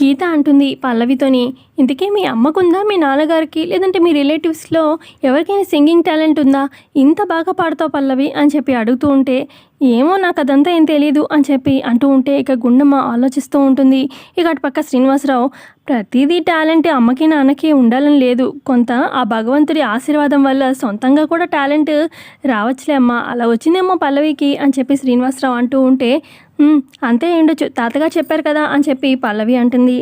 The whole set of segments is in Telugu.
గీత అంటుంది పల్లవితోని. ఇంతకీ మీ అమ్మకుందా మీ నాన్నగారికి? లేదంటే మీ రిలేటివ్స్లో ఎవరికైనా సింగింగ్ టాలెంట్ ఉందా? ఇంత బాగా పాడతావు పల్లవి అని చెప్పి అడుగుతూ ఉంటే ఏమో నాకు అదంతా ఏం తెలియదు అని చెప్పి అంటూ ఉంటే ఇక గుండమ్మ ఆలోచిస్తూ ఉంటుంది. ఇక అటు పక్క శ్రీనివాసరావు ప్రతిదీ టాలెంట్ అమ్మకి నాన్నకి ఉండాలని లేదు. కొంత ఆ భగవంతుడి ఆశీర్వాదం వల్ల సొంతంగా కూడా టాలెంట్ రావచ్చులే అమ్మ. అలా వచ్చిందేమో పల్లవికి అని చెప్పి శ్రీనివాసరావు అంటూ ఉంటే అంతే ఏండొచ్చు తాతగా చెప్పారు కదా అని చెప్పి పల్లవి అంటుంది.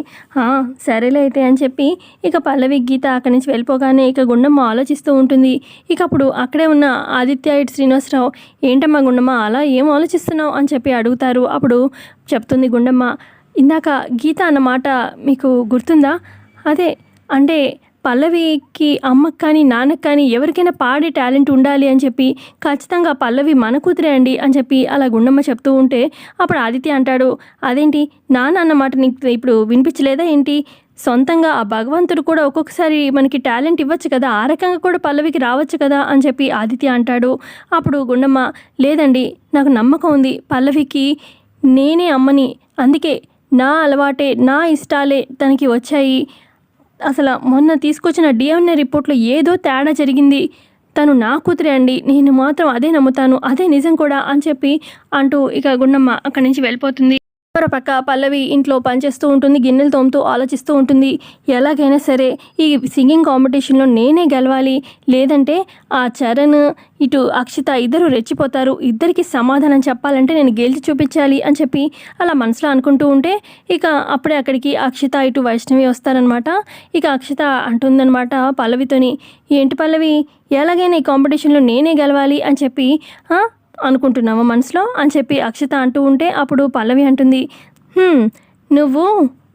సరేలే అయితే అని చెప్పి ఇక పల్లవి గీత అక్కడి నుంచి వెళ్ళిపోగానే ఇక గుండమ్మ ఆలోచిస్తూ ఉంటుంది. ఇక అప్పుడు అక్కడే ఉన్న ఆదిత్య ఇటు శ్రీనివాసరావు ఏంటమ్మా గుండమ్మ అలా ఏం ఆలోచిస్తున్నావు? అని చెప్పి అడుగుతారు. అప్పుడు చెప్తుంది గుండమ్మ ఇందాక గీత అన్న మాట మీకు గుర్తుందా? అదే అంటే పల్లవికి అమ్మకు కానీ నాన్నకు కానీ ఎవరికైనా పాడే టాలెంట్ ఉండాలి అని చెప్పి ఖచ్చితంగా పల్లవి మన కూతురే అండి అని చెప్పి అలా గుండమ్మ చెప్తూ ఉంటే అప్పుడు ఆదిత్య అంటాడు అదేంటి? నాన్న అన్నమాట నీకు ఇప్పుడు వినిపించలేదా ఏంటి? సొంతంగా ఆ భగవంతుడు కూడా ఒక్కొక్కసారి మనకి టాలెంట్ ఇవ్వచ్చు కదా ఆ రకంగా కూడా పల్లవికి రావచ్చు కదా అని చెప్పి ఆదిత్య అంటాడు. అప్పుడు గుండమ్మ లేదండి నాకు నమ్మకం ఉంది. పల్లవికి నేనే అమ్మని అందుకే నా అలవాటే నా ఇష్టాలే తనకి వచ్చాయి. అసలు మొన్న తీసుకొచ్చిన డిఎన్ఏ రిపోర్ట్లో ఏదో తేడా జరిగింది. తను నా కూతురే అండి. నేను మాత్రం అదే నమ్ముతాను. అదే నిజం కూడా అని చెప్పి అంటూ ఇక గుండమ్మ అక్కడి నుంచి వెళ్ళిపోతుంది. మరో పక్క పల్లవి ఇంట్లో పనిచేస్తూ ఉంటుంది గిన్నెలు తోముతూ ఆలోచిస్తూ ఉంటుంది. ఎలాగైనా సరే ఈ సింగింగ్ కాంపిటీషన్లో నేనే గెలవాలి. లేదంటే ఆ చరణ్ ఇటు అక్షిత ఇద్దరు రెచ్చిపోతారు. ఇద్దరికి సమాధానం చెప్పాలంటే నేను గెలిచి చూపించాలి అని చెప్పి అలా మనసులో అనుకుంటూ ఉంటే ఇక అప్పుడే అక్కడికి అక్షిత ఇటు వైష్ణవి వస్తారనమాట ఇక అక్షిత అంటుందన్నమాట పల్లవితోని ఏంటి పల్లవి ఎలాగైనా ఈ కాంపిటీషన్లో నేనే గెలవాలి అని చెప్పి అనుకుంటున్నావా మనసులో? అని చెప్పి అక్షిత అంటూ ఉంటే అప్పుడు పల్లవి అంటుంది నువ్వు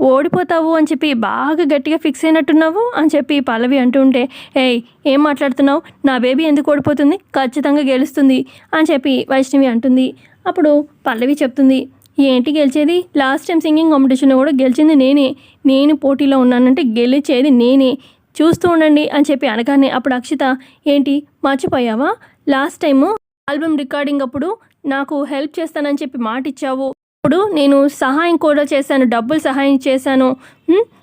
ఓడిపోతావు అని చెప్పి బాగా గట్టిగా ఫిక్స్ అయినట్టున్నావు? అని చెప్పి పల్లవి అంటూ ఉంటే ఏయ్ ఏం మాట్లాడుతున్నావు? నా బేబీ ఎందుకు ఓడిపోతుంది? ఖచ్చితంగా గెలుస్తుంది. అని చెప్పి వైష్ణవి అంటుంది. అప్పుడు పల్లవి చెప్తుంది ఏంటి గెలిచేది? లాస్ట్ టైం సింగింగ్ కాంపిటీషన్లో కూడా గెలిచింది నేనే. నేను పోటీలో ఉన్నానంటే గెలిచేది నేనే. చూస్తూ ఉండండి అని చెప్పి అనగానే అప్పుడు అక్షిత ఏంటి మర్చిపోయావా? లాస్ట్ టైము ఆల్బమ్ రికార్డింగ్ అప్పుడు నాకు హెల్ప్ చేస్తానని చెప్పి మాట ఇచ్చావు ఇప్పుడు నేను సహాయం కూడా చేశాను డబ్బులు సహాయం చేశాను.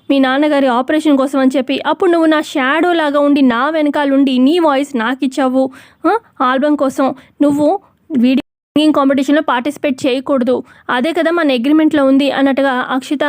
మీ నాన్నగారి ఆపరేషన్ కోసం అని చెప్పి. అప్పుడు నువ్వు నా షాడో లాగా ఉండి నా వెనకాల ఉండి నీ వాయిస్ నాకు ఇచ్చావు. ఆల్బమ్ కోసం నువ్వు వీడియో సింగింగ్ కాంపిటీషన్లో పార్టిసిపేట్ చేయకూడదు. అదే కదా మన అగ్రిమెంట్లో ఉంది అన్నట్టుగా అక్షిత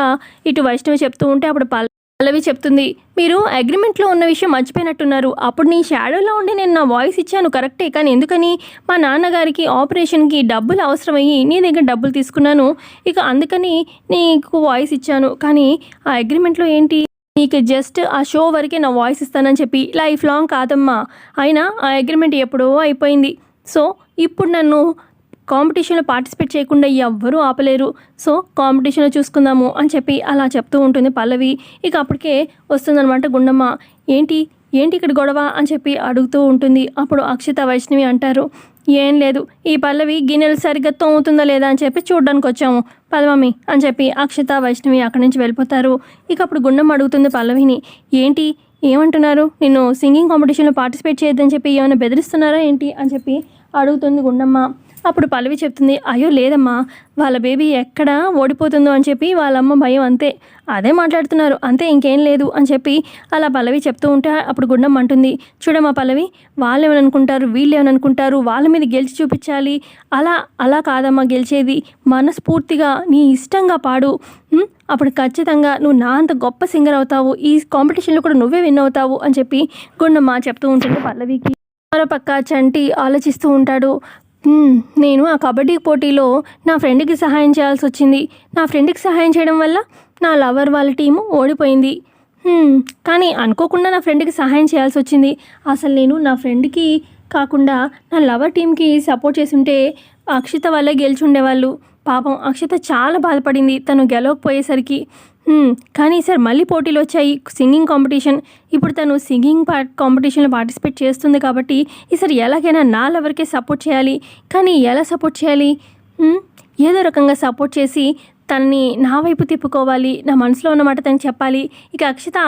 ఇటు వైష్ణవి చెప్తూ ఉంటే అప్పుడు పల్ పల్లవి చెప్తుంది మీరు అగ్రిమెంట్లో ఉన్న విషయం మర్చిపోయినట్టున్నారు. అప్పుడు నీ షాడోలో ఉండి నేను నా వాయిస్ ఇచ్చాను కరెక్టే కానీ ఎందుకని? మా నాన్నగారికి ఆపరేషన్కి డబ్బులు అవసరమయ్యి నీ దగ్గర డబ్బులు తీసుకున్నాను. ఇక అందుకని నీకు వాయిస్ ఇచ్చాను. కానీ ఆ అగ్రిమెంట్లో ఏంటి? నీకు జస్ట్ ఆ షో వరకే నా వాయిస్ ఇస్తానని చెప్పి లైఫ్ లాంగ్ కాదమ్మా. అయినా ఆ అగ్రిమెంట్ ఎప్పుడో అయిపోయింది. సో ఇప్పుడు నన్ను కాంపిటీషన్లో పార్టిసిపేట్ చేయకుండా ఎవ్వరూ ఆపలేరు. సో కాంపిటీషన్లో చూసుకుందాము అని చెప్పి అలా చెప్తూ ఉంటుంది పల్లవి. ఇక అప్పటికే వస్తుందనమాట గుండమ్మ. ఏంటి? ఏంటి ఇక్కడ గొడవ? అని చెప్పి అడుగుతూ ఉంటుంది. అప్పుడు అక్షిత వైష్ణవి అంటారు ఏం లేదు. ఈ పల్లవి గిన్నెలు సరిగ్గా తోముతుందా లేదా అని చెప్పి చూడడానికి వచ్చాము. పదమమ్మి అని చెప్పి అక్షిత వైష్ణవి అక్కడి నుంచి వెళ్ళిపోతారు. ఇక అప్పుడు గుండమ్మ అడుగుతుంది పల్లవిని ఏంటి? ఏమంటున్నారు? నిన్ను సింగింగ్ కాంపిటీషన్లో పార్టిసిపేట్ చేయొద్దని చెప్పి ఏమైనా బెదిరిస్తున్నారా ఏంటి? అని చెప్పి అడుగుతుంది గుండమ్మ. అప్పుడు పల్లవి చెప్తుంది అయ్యో లేదమ్మా వాళ్ళ బేబీ ఎక్కడ ఓడిపోతుందో అని చెప్పి వాళ్ళమ్మ భయం అంతే. అదే మాట్లాడుతున్నారు అంతే ఇంకేం లేదు అని చెప్పి అలా పల్లవి చెప్తూ ఉంటే అప్పుడు గుండమ్మ అంటుంది చూడమ్మా పల్లవి వాళ్ళు ఏమనుకుంటారు వీళ్ళు ఏమనుకుంటారు వాళ్ళ మీద గెలిచి చూపించాలి. అలా అలా కాదమ్మా గెలిచేది మనస్ఫూర్తిగా నీ ఇష్టంగా పాడు. అప్పుడు ఖచ్చితంగా నువ్వు నా అంత గొప్ప సింగర్ అవుతావు ఈ కాంపిటీషన్లో కూడా నువ్వే విన్ అవుతావు అని చెప్పి గుండమ్మ చెప్తూ ఉంటుంది పల్లవికి. మరో పక్క చంటి ఆలోచిస్తూ ఉంటాడు నేను ఆ కబడ్డీ పోటీలో నా ఫ్రెండ్కి సహాయం చేయాల్సి వచ్చింది. నా ఫ్రెండ్కి సహాయం చేయడం వల్ల నా లవర్ వాళ్ళ టీము ఓడిపోయింది. కానీ అనుకోకుండా నా ఫ్రెండ్కి సహాయం చేయాల్సి వచ్చింది. అసలు నేను నా ఫ్రెండ్కి కాకుండా నా లవర్ టీంకి సపోర్ట్ చేసి ఉంటే అక్షిత వల్లే గెలిచి ఉండేవాళ్ళు. పాపం అక్షిత చాలా బాధపడింది. తను గెలవకపోయేసరికి. కానీ సార్ మళ్ళీ పోటీలు వచ్చాయి సింగింగ్ కాంపిటీషన్. ఇప్పుడు తను సింగింగ్ పా కాంపిటీషన్లో పార్టిసిపేట్ చేస్తుంది కాబట్టి ఈసారి ఎలాగైనా నా లవర్కే సపోర్ట్ చేయాలి. కానీ ఎలా సపోర్ట్ చేయాలి? ఏదో రకంగా సపోర్ట్ చేసి తనని నా వైపు తిప్పుకోవాలి. నా మనసులో ఉన్నమాట తనకి చెప్పాలి. ఇక అక్షిత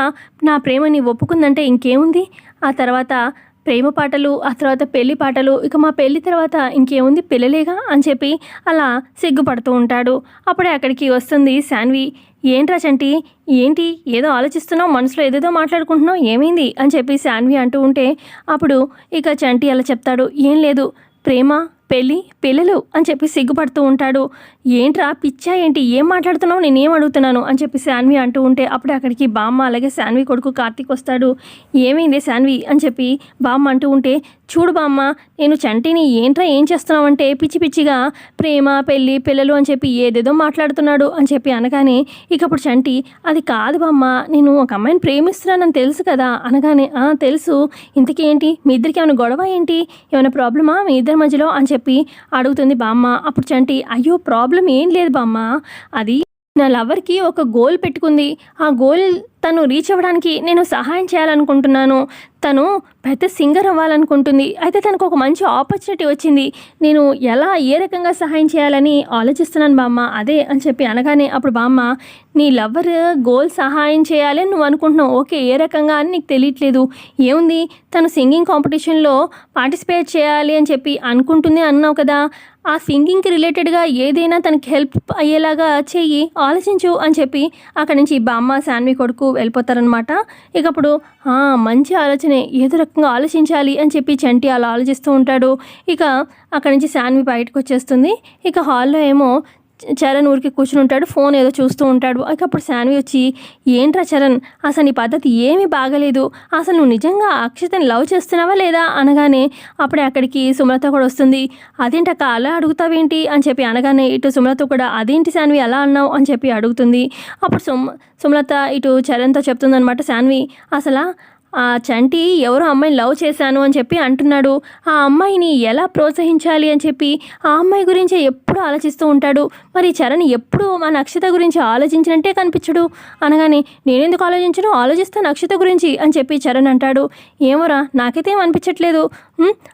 నా ప్రేమని ఒప్పుకుందంటే ఇంకేముంది? ఆ తర్వాత ప్రేమ పాటలు ఆ తర్వాత పెళ్ళి పాటలు ఇక మా పెళ్ళి తర్వాత ఇంకేముంది? పిల్లలేగా? అని చెప్పి అలా సిగ్గుపడుతూ ఉంటాడు. అప్పుడే అక్కడికి వస్తుంది శాన్వి. ఏంట్రా చంటి? ఏంటి? ఏదో ఆలోచిస్తున్నావు? మనసులో ఏదేదో మాట్లాడుకుంటున్నావు? ఏమైంది? అని చెప్పి శాన్వి అంటూ ఉంటే అప్పుడు ఇక చంటి అలా చెప్తాడు ఏం లేదు. ప్రేమ పెళ్ళి పిల్లలు అని చెప్పి సిగ్గుపడుతూ ఉంటాడు. ఏంట్రా పిచ్చా ఏంటి? ఏం మాట్లాడుతున్నావు? నేనేం అడుగుతున్నాను? అని చెప్పి శాన్వి అంటూ ఉంటే అప్పుడే అక్కడికి బామ్మ అలాగే శాన్వి కొడుకు కార్తీక్ వస్తాడు. ఏమైంది శాన్వి? అని చెప్పి బామ్మ అంటూ ఉంటే చూడు బామ్మ నేను చంటిని ఏంట్రా ఏం చేస్తున్నావు అంటే పిచ్చి పిచ్చిగా ప్రేమ పెళ్ళి పిల్లలు అని చెప్పి ఏదేదో మాట్లాడుతున్నాడు అని చెప్పి అనగానే ఇక అప్పుడు చంటి అది కాదు బామ్మ నేను ఒక అమ్మాయిని ప్రేమిస్తున్నానని తెలుసు కదా అనగానే తెలుసు. ఇంతకేంటి మీ ఇద్దరికి ఏమైనా గొడవ ఏంటి? ఏమైనా ప్రాబ్లమా మీ ఇద్దరి మధ్యలో? అని చెప్పి అడుగుతుంది బామ్మ. అప్పుడు చంటి అయ్యో ప్రాబ్లం ఏం లేదు బామ్మ. అది నా లవర్కి ఒక గోల్ పెట్టుకుంది. ఆ గోల్ తను రీచ్ అవ్వడానికి నేను సహాయం చేయాలనుకుంటున్నాను. తను పెద్ద సింగర్ అవ్వాలనుకుంటుంది. అయితే తనకు ఒక మంచి ఆపర్చునిటీ వచ్చింది. నేను ఎలా ఏ రకంగా సహాయం చేయాలని ఆలోచిస్తున్నాను బామ్మ? అదే అని చెప్పి అనగానే అప్పుడు బామ్మ నీ లవ్వర్ గోల్ సహాయం చేయాలని నువ్వు అనుకుంటున్నావు. ఓకే ఏ రకంగా అని నీకు తెలియట్లేదు. ఏముంది? తను సింగింగ్ కాంపిటీషన్లో పార్టిసిపేట్ చేయాలి అని చెప్పి అనుకుంటుంది అన్నావు కదా. ఆ సింగింగ్కి రిలేటెడ్గా ఏదైనా తనకి హెల్ప్ అయ్యేలాగా చెయ్యి ఆలోచించు అని చెప్పి అక్కడి నుంచి బామ్మ శాన్వి కొడుకు వెళ్ళిపోతారనమాట ఇక అప్పుడు మంచి ఆలోచన ఏదో రకంగా ఆలోచించాలి అని చెప్పి చంటి అలా ఆలోచిస్తూ ఉంటాడు. ఇక అక్కడి నుంచి శాన్వి బయటకు వచ్చేస్తుంది. ఇక హాల్లో ఏమో చరణ్ ఊరికి కూర్చుని ఉంటాడు. ఫోన్ ఏదో చూస్తూ ఉంటాడు. ఇక అప్పుడు శాన్వి వచ్చి ఏంట్రా చరణ్ అసలు నీ పద్ధతి ఏమీ బాగలేదు. అసలు నువ్వు నిజంగా అక్షతని లవ్ చేస్తున్నావా లేదా? అనగానే అప్పుడే అక్కడికి సుమలత కూడా వస్తుంది. అదేంటక్క అలా అడుగుతావేంటి? అని చెప్పి అనగానే ఇటు సుమలత కూడా అదేంటి శాన్వి అలా అన్నావు? అని చెప్పి అడుగుతుంది. అప్పుడు సుమ సుమలత ఇటు చరణ్తో చెప్తుందనమాట శాన్వి అసలు ఆ చంటి ఎవరో అమ్మాయిని లవ్ చేశాను అని చెప్పి అంటున్నాడు. ఆ అమ్మాయిని ఎలా ప్రోత్సహించాలి అని చెప్పి ఆ అమ్మాయి గురించి ఎప్పుడు ఆలోచిస్తూ ఉంటాడు. మరి చరణ్ ఎప్పుడు మా నక్షత గురించి ఆలోచించినట్టే కనిపించడు. అనగానే నేనెందుకు ఆలోచించను? ఆలోచిస్తాను నక్షత గురించి అని చెప్పి చరణ్ అంటాడు. ఏమోరా నాకైతే ఏం అనిపించట్లేదు.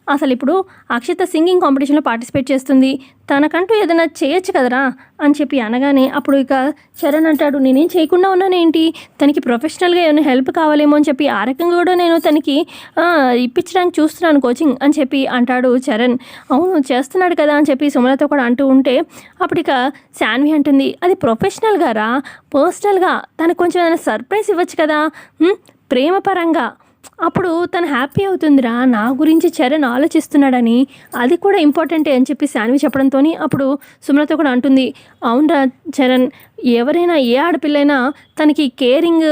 అసలు ఇప్పుడు అక్షత సింగింగ్ కాంపిటీషన్లో పార్టిసిపేట్ చేస్తుంది. తనకంటూ ఏదైనా చేయొచ్చు కదరా అని చెప్పి అనగానే అప్పుడు ఇక చరణ్ అంటాడు నేనేం చేయకుండా ఉన్నానేంటి? తనకి ప్రొఫెషనల్గా ఏమైనా హెల్ప్ కావాలేమో అని చెప్పి ఆ రకంగా కూడా నేను తనకి ఇప్పించడానికి చూస్తున్నాను కోచింగ్ అని చెప్పి అంటాడు చరణ్. అవును చేస్తున్నాడు కదా అని చెప్పి సుమలతో కూడా అంటూ ఉంటే అప్పుడు ఇక శాన్వి అంటుంది అది ప్రొఫెషనల్గా రా పర్సనల్గా తనకు కొంచెం ఏదైనా సర్ప్రైజ్ ఇవ్వచ్చు కదా? ప్రేమపరంగా? అప్పుడు తను హ్యాపీ అవుతుందిరా నా గురించి చరణ్ ఆలోచిస్తున్నాడని అది కూడా ఇంపార్టెంటే అని చెప్పి శాన్వి చెప్పడంతో అప్పుడు సుమలత కూడా అంటుంది అవునరా చరణ్ ఎవరైనా ఏ ఆడపిల్లైనా తనకి కేరింగ్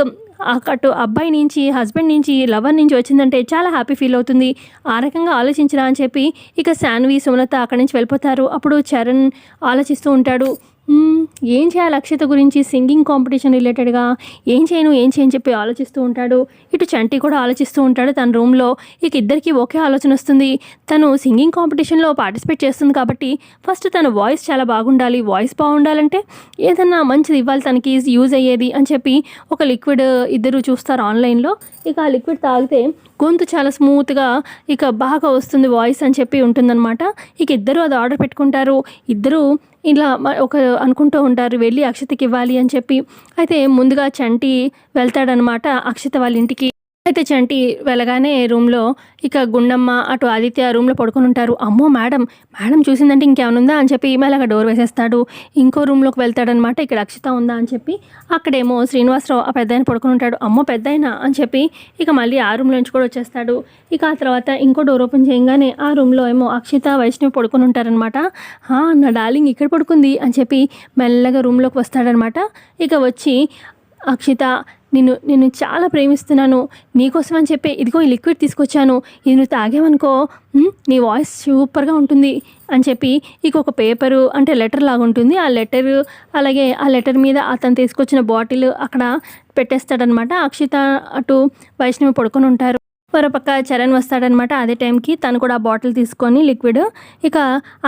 అటు అబ్బాయి నుంచి హస్బెండ్ నుంచి లవర్ నుంచి వచ్చిందంటే చాలా హ్యాపీ ఫీల్ అవుతుంది. ఆ రకంగా ఆలోచించరా అని చెప్పి ఇక శాన్వి సుమలత అక్కడి నుంచి వెళ్ళిపోతారు. అప్పుడు చరణ్ ఆలోచిస్తూ ఉంటాడు ఏం చేయాలి? అక్షిత గురించి సింగింగ్ కాంపిటీషన్ రిలేటెడ్గా ఏం చేయను ఏం చేయని చెప్పి ఆలోచిస్తూ ఉంటాడు. ఇటు చంటి కూడా ఆలోచిస్తూ ఉంటాడు తన రూమ్లో. ఇక ఇద్దరికి ఒకే ఆలోచన వస్తుంది. తను సింగింగ్ కాంపిటీషన్లో పార్టిసిపేట్ చేస్తుంది కాబట్టి ఫస్ట్ తన వాయిస్ చాలా బాగుండాలి. వాయిస్ బాగుండాలంటే ఏదన్నా మంచిది ఇవ్వాలి తనకి యూజ్ అయ్యేది అని చెప్పి ఒక లిక్విడ్ ఇద్దరు చూస్తారు ఆన్లైన్లో. ఇక ఆ లిక్విడ్ తాగితే గొంతు చాలా స్మూత్గా ఇక బాగా వస్తుంది వాయిస్ అని చెప్పి ఉంటుందన్నమాట. ఇక ఇద్దరు అది ఆర్డర్ పెట్టుకుంటారు. ఇద్దరు ఇలా ఒక అనుకుంటూ ఉంటారు వెళ్ళి అక్షతకి ఇవ్వాలి అని చెప్పి. అయితే ముందుగా చంటి వెళ్తాడనమాట అక్షత వాళ్ళ ఇంటికి. అయితే చంటి వెళ్ళగానే రూమ్లో ఇక గుండమ్మ అటు ఆదిత్య రూమ్లో పడుకొని ఉంటారు. అమ్మో మేడం మేడం చూసిందంటే ఇంకేమైనా ఉందా అని చెప్పి మెల్లగా డోర్ వేసేస్తాడు. ఇంకో రూమ్లోకి వెళ్తాడనమాట ఇక్కడ అక్షిత ఉందా అని చెప్పి అక్కడేమో శ్రీనివాసరావు ఆ పెద్ద పడుకొని ఉంటాడు. అమ్మో పెద్ద అని చెప్పి ఇక మళ్ళీ ఆ రూమ్లో నుంచి కూడా వచ్చేస్తాడు. ఇక ఆ తర్వాత ఇంకో డోర్ ఓపెన్ చేయగానే ఆ రూమ్లో ఏమో అక్షిత వైష్ణవి పడుకొని ఉంటారనమాట నా డార్లింగ్ ఇక్కడ పడుకుంది అని చెప్పి మెల్లగా రూమ్లోకి వస్తాడనమాట ఇక వచ్చి అక్షిత నిన్ను నేను చాలా ప్రేమిస్తున్నాను. నీకోసం అని చెప్పి ఇదిగో ఈ లిక్విడ్ తీసుకొచ్చాను. ఇది నువ్వు తాగావనుకో నీ వాయిస్ సూపర్గా ఉంటుంది అని చెప్పి ఇక ఒక పేపరు అంటే లెటర్ లాగా ఉంటుంది. ఆ లెటర్ అలాగే ఆ లెటర్ మీద అతను తీసుకొచ్చిన బాటిల్ అక్కడ పెట్టేస్తాడనమాట అక్షిత అటు వైష్ణవి పడుకొని ఉంటారు. మరోపక్క చరణ్ వస్తాడనమాట అదే టైంకి తను కూడా ఆ బాటిల్ తీసుకొని లిక్విడ్ ఇక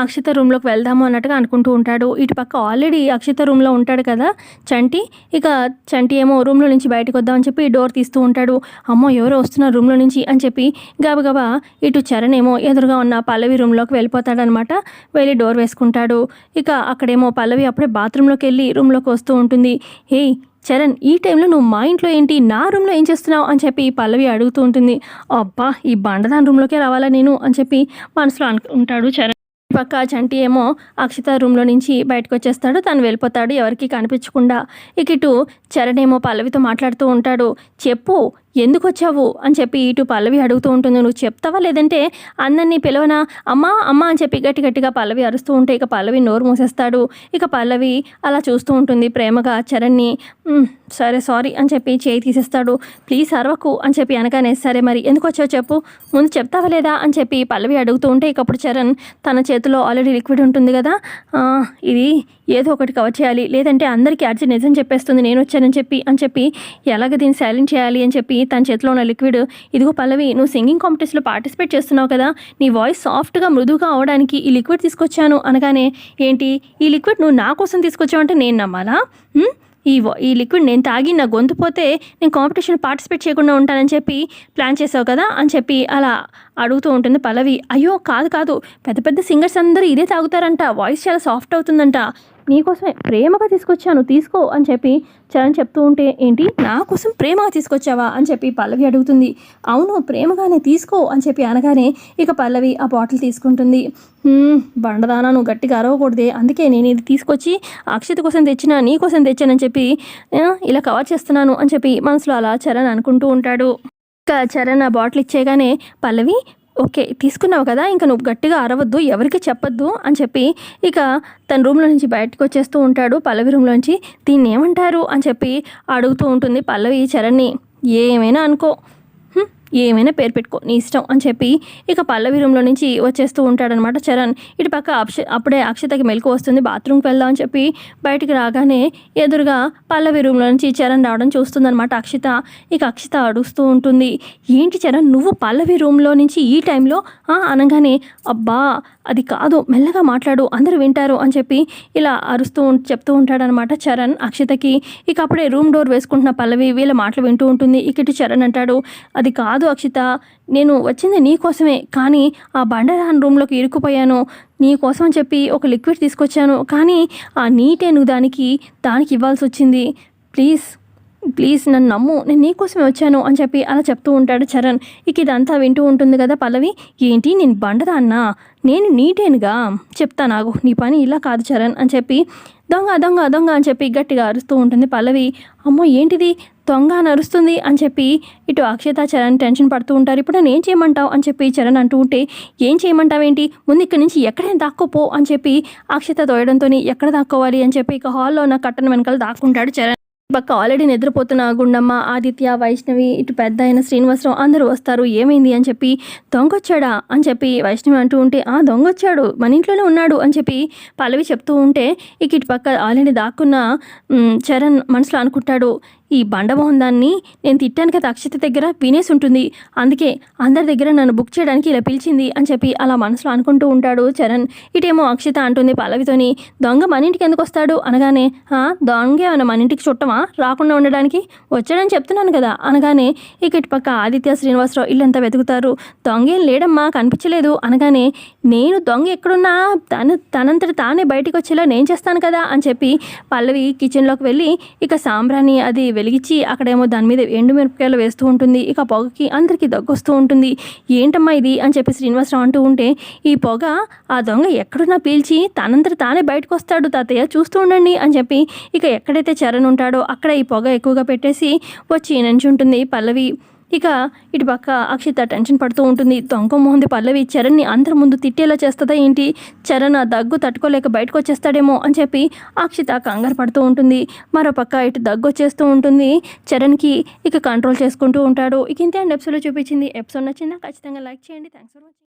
అక్షిత రూమ్లోకి వెళ్దాము అన్నట్టుగా అనుకుంటూ ఉంటాడు. ఇటు పక్క ఆల్రెడీ అక్షిత రూమ్లో ఉంటాడు కదా చంటి. ఇక చంటి ఏమో రూమ్లో నుంచి బయటకు వద్దామని చెప్పి డోర్ తీస్తూ ఉంటాడు. అమ్మో ఎవరో వస్తున్నారు రూమ్లో నుంచి అని చెప్పి గబగబా ఇటు చరణ్ ఏమో ఎదురుగా ఉన్న పల్లవి రూమ్లోకి వెళ్ళిపోతాడనమాట. వెళ్ళి డోర్ వేసుకుంటాడు. ఇక అక్కడేమో పల్లవి అప్పుడే బాత్రూంలోకి వెళ్ళి రూమ్లోకి వస్తూ ఉంటుంది. ఏయ్ చరణ్ ఈ టైంలో నువ్వు మా ఇంట్లో ఏంటి? నా రూమ్లో ఏం చేస్తున్నావు? అని చెప్పి పల్లవి అడుగుతూ ఉంటుంది. అబ్బా ఈ బండదాని రూమ్లోకే రావాలా నేను? అని చెప్పి మనసులో అనుకుంటాడు చరణ్. పక్క చంటి ఏమో అక్షిత రూమ్లో నుంచి బయటకు వచ్చేస్తాడు. తను వెళ్ళిపోతాడు ఎవరికి కనిపించకుండా. ఇక ఇటు చరణ్ ఏమో పల్లవితో మాట్లాడుతూ ఉంటాడు. చెప్పు ఎందుకు వచ్చావు అని చెప్పి ఇటు పల్లవి అడుగుతూ ఉంటుంది. నువ్వు చెప్తావా? లేదంటే అందరినీ పిలవనా? అమ్మా అమ్మ అని చెప్పి గట్టి గట్టిగా పల్లవి అరుస్తూ ఉంటే ఇక పల్లవి నోరు మూసేస్తాడు. ఇక పల్లవి అలా చూస్తూ ఉంటుంది ప్రేమగా చరణ్ని సరే సారీ అని చెప్పి చేయి తీసేస్తాడు. ప్లీజ్ అరవకు అని చెప్పి అనగానే సరే మరి ఎందుకు వచ్చావు చెప్పు. ముందు చెప్తావా లేదా? అని చెప్పి పల్లవి అడుగుతూ ఉంటే ఇకప్పుడు చరణ్ తన చేతిలో ఆల్రెడీ లిక్విడ్ ఉంటుంది కదా. ఇది ఏదో ఒకటి కవర్ చేయాలి. లేదంటే అందరికీ అర్జెంట్ నిజం చెప్పేస్తుంది. నేను వచ్చానని చెప్పి అని చెప్పి ఎలాగ దీన్ని సైలెంట్ చేయాలి? అని చెప్పి తన చేతిలో ఉన్న లిక్విడ్ ఇదిగో పల్లవి నువ్వు సింగింగ్ కాంపిటీషన్లో పార్టిసిపేట్ చేస్తున్నావు కదా నీ వాయిస్ సాఫ్ట్గా మృదుగా అవడానికి ఈ లిక్విడ్ తీసుకొచ్చాను అనగానే ఏంటి? ఈ లిక్విడ్ నువ్వు నా కోసం తీసుకొచ్చావు అంటే నేను నమ్మాలా? ఈ ఈ లిక్విడ్ నేను తాగి నా గొంతు పోతే నేను కాంపిటీషన్ పార్టిసిపేట్ చేయకుండా ఉంటానని చెప్పి ప్లాన్ చేసావు కదా అని చెప్పి అలా అడుగుతూ ఉంటుంది పల్లవి. అయ్యో కాదు కాదు. పెద్ద పెద్ద సింగర్స్ అందరూ ఇదే తాగుతారంట. వాయిస్ చాలా సాఫ్ట్ అవుతుందంట. నీకోసమే ప్రేమగా తీసుకొచ్చాను తీసుకో అని చెప్పి చరణ్ చెప్తూ ఉంటే ఏంటి? నా కోసం ప్రేమగా తీసుకొచ్చావా? అని చెప్పి పల్లవి అడుగుతుంది. అవును ప్రేమగానే తీసుకో అని చెప్పి అనగానే ఇక పల్లవి ఆ బాటిల్ తీసుకుంటుంది. బండదానాను బండదానా నువ్వు గట్టిగా అరవకూడదే అందుకే నేను ఇది తీసుకొచ్చి అక్షత కోసం తెచ్చిన నీ కోసం తెచ్చానని చెప్పి ఇలా కవర్ చేస్తున్నాను అని చెప్పి మనసులో అలా చరణ్ అనుకుంటూ ఉంటాడు. ఇక చరణ్ ఆ బాటిల్ ఇచ్చేగానే పల్లవి ఓకే తీసుకున్నావు కదా ఇంకా నువ్వు గట్టిగా అరవద్దు ఎవరికి చెప్పొద్దు అని చెప్పి ఇక తన రూమ్లో నుంచి బయటకు వచ్చేస్తూ ఉంటాడు పల్లవి రూమ్లోంచి దీన్ని ఏమంటారు అని చెప్పి అడుగుతూ ఉంటుంది పల్లవి చరణ్ని. ఏమైనా అనుకో. ఏమైనా పేరు పెట్టుకో నీ ఇష్టం అని చెప్పి ఇక పల్లవి రూమ్లో నుంచి వచ్చేస్తూ ఉంటాడనమాట చరణ్. ఇటు పక్క అక్ష అప్పుడే అక్షతకి మెలకు వస్తుంది బాత్రూమ్కి వెళ్దాం అని చెప్పి బయటికి రాగానే ఎదురుగా పల్లవి రూమ్లో నుంచి చరణ్ రావడం చూస్తుందనమాట అక్షిత. ఇక అక్షిత అడుస్తూ ఉంటుంది ఏంటి చరణ్ నువ్వు పల్లవి రూమ్లో నుంచి ఈ టైంలో అనగానే అబ్బా అది కాదు మెల్లగా మాట్లాడు అందరూ వింటారు అని చెప్పి ఇలా అరుస్తూ ఉం- చెప్తూ ఉంటాడనమాట చరణ్ అక్షితకి. ఇక అప్పుడే రూమ్ డోర్ వేసుకుంటున్న పల్లవి వీళ్ళ మాటలు వింటూ ఉంటుంది. ఇకటి చరణ్ అంటాడు అది కాదు అక్షిత నేను వచ్చింది నీ కోసమే కానీ ఆ బండరాన్ రూమ్లోకి ఇరుక్కుపోయాను. నీ కోసం అని చెప్పి ఒక లిక్విడ్ తీసుకొచ్చాను కానీ ఆ నీటే నువ్వు దానికి దానికి ఇవ్వాల్సి వచ్చింది. ప్లీజ్ ప్లీజ్ నన్ను నమ్ము నేను నీకోసమే వచ్చాను అని చెప్పి అలా చెప్తూ ఉంటాడు చరణ్. ఇక ఇదంతా వింటూ ఉంటుంది కదా పల్లవి. ఏంటి నేను బండదా అన్నా? నేను నీటేనుగా? చెప్తా నాకు నీ పని ఇలా కాదు చరణ్ అని చెప్పి దొంగ దొంగ దొంగ అని చెప్పి గట్టిగా అరుస్తూ ఉంటుంది పల్లవి. అమ్మో ఏంటిది? దొంగ అని అరుస్తుంది అని చెప్పి ఇటు అక్షత చరణ్ టెన్షన్ పడుతూ ఉంటారు. ఇప్పుడు నేను ఏం చేయమంటావు అని చెప్పి చరణ్ అంటూ ఉంటే ఏం చేయమంటావేంటి? ముందు ఇక్కడి నుంచి ఎక్కడైనా దాక్కోపో అని చెప్పి అక్షత తోయడంతో ఎక్కడ దాక్కోవాలి అని చెప్పి ఇక హాల్లో ఉన్న కట్టను వెనకాల దాక్కుంటాడు చరణ్. పక్క ఆల్రెడీ నిద్రపోతున్న గుండమ్మ ఆదిత్య వైష్ణవి ఇటు పెద్ద అయిన శ్రీనివాసరావు అందరూ వస్తారు. ఏమైంది అని చెప్పి దొంగొచ్చాడా? అని చెప్పి వైష్ణవి అంటూ ఉంటే ఆ దొంగొచ్చాడు. మన ఇంట్లోనే ఉన్నాడు. అని చెప్పి పల్లవి చెప్తూ ఉంటే ఇక ఇటు పక్క ఆల్రెడీ దాక్కున్న చరణ్ మనసులో అనుకుంటాడు. ఈ బండమోహన్ దాన్ని నేను తిట్టాను కదా అక్షిత దగ్గర వినేసి ఉంటుంది. అందుకే అందరి దగ్గర నన్ను బుక్ చేయడానికి ఇలా పిలిచింది అని చెప్పి అలా మనసులో అనుకుంటూ ఉంటాడు చరణ్. ఇటేమో అక్షిత అంటుంది పల్లవితోని దొంగ మన ఇంటికి ఎందుకు వస్తాడు? అనగానే దొంగ ఏమైనా మన ఇంటికి చుట్టమా? రాకుండా ఉండడానికి? వచ్చాడని చెప్తున్నాను కదా. అనగానే ఇక ఇటుపక్క ఆదిత్య శ్రీనివాసరావు ఇల్లంతా వెతుకుతారు. దొంగ ఏం లేడమ్మా కనిపించలేదు. అనగానే నేను దొంగ ఎక్కడున్నా? తను తనంతట తానే బయటికి వచ్చేలా నేను చేస్తాను కదా అని చెప్పి పల్లవి కిచెన్లోకి వెళ్ళి ఇక సాంబ్రాణి అది వెలిగించి అక్కడేమో దాని మీద ఎండు మిరపకాయలు వేస్తూ ఉంటుంది. ఇక పొగకి అందరికీ దగ్గొస్తూ ఉంటుంది. ఏంటమ్మా ఇది? అని చెప్పి శ్రీనివాసరావు అంటూ ఉంటే ఈ పొగ ఆ దొంగ ఎక్కడున్నా పీల్చి తనంతట తానే బయటకు వస్తాడు తాతయ్య. చూస్తూ ఉండండి అని చెప్పి ఇక ఎక్కడైతే చరణ్ ఉంటాడో అక్కడ ఈ పొగ ఎక్కువగా పెట్టేసి వచ్చి నుంచుంటుంది పల్లవి ఇక ఇటు పక్క అక్షిత టెన్షన్ పడుతూ ఉంటుంది. దొంగ మోహంది పల్లవి చరణ్ని అందరి ముందు తిట్టేలా చేస్తుందా ఏంటి? చరణ్ ఆ దగ్గు తట్టుకోలేక బయటకు వచ్చేస్తాడేమో అని చెప్పి అక్షిత కంగారు పడుతూ ఉంటుంది. మరో పక్క ఇటు దగ్గు వచ్చేస్తూ ఉంటుంది. చరణ్కి ఇక కంట్రోల్ చేసుకుంటూ ఉంటాడు. ఇక ఇంతే అండి ఎపిసోడ్లో చూపించింది. ఎపిసోడ్ నచ్చిందా ఖచ్చితంగా లైక్ చేయండి. Thanks for watching